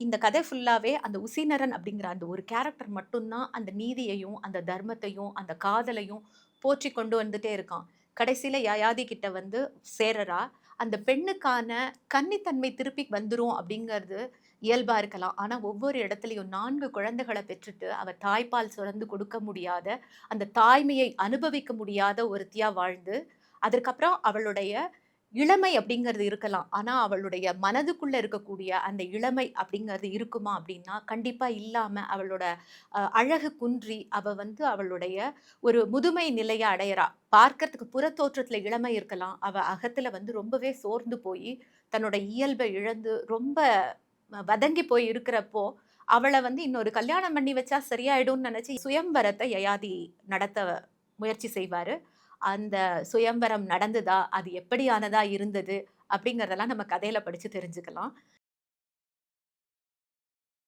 இந்த கதை ஃபுல்லாகவே அந்த உசினரன் அப்படிங்கிற அந்த ஒரு கேரக்டர் மட்டும்தான் அந்த நீதியையும், அந்த தர்மத்தையும், அந்த காதலையும் போற்றி கொண்டு வந்துட்டே இருக்கான். கடைசியில் யாயாதி கிட்ட வந்து சேரறா. அந்த பெண்ணுக்கான கன்னித்தன்மை திருப்பி வந்துரும் அப்படிங்கிறது இயல்பாக இருக்கலாம். ஆனால் ஒவ்வொரு இடத்துலையும் நான்கு குழந்தைகளை பெற்றுட்டு, அவள் தாய்ப்பால் சுரந்து கொடுக்க முடியாத, அந்த தாய்மையை அனுபவிக்க முடியாத ஒருத்தியாக வாழ்ந்து, அதற்கப்புறம் அவளுடைய இளமை அப்படிங்கிறது இருக்கலாம். ஆனால் அவளுடைய மனதுக்குள்ளே இருக்கக்கூடிய அந்த இளமை அப்படிங்கிறது இருக்குமா அப்படின்னா, கண்டிப்பாக இல்லாமல் அவளோட அழகு குன்றி, அவள் வந்து அவளுடைய ஒரு முதுமை நிலையை அடையிறா பார்க்கறதுக்கு புறத்தோற்றத்தில் இளமை இருக்கலாம். அவள் அகத்தில் வந்து ரொம்பவே சோர்ந்து போய் தன்னோட இயல்பை இழந்து ரொம்ப வதங்கி போய் இருக்கிறப்போ, அவளை வந்து இன்னொரு கல்யாணம் பண்ணி வச்சா சரியாயிடும்னு நினச்சி சுயம்பரத்தை யயாதி நடத்த முயற்சி செய்வார் அந்த சுயம்பரம் நடந்ததா? அது எப்படியானதா இருந்தது? அப்படிங்கிறதெல்லாம் நம்ம கதையில படிச்சு தெரிஞ்சுக்கலாம்.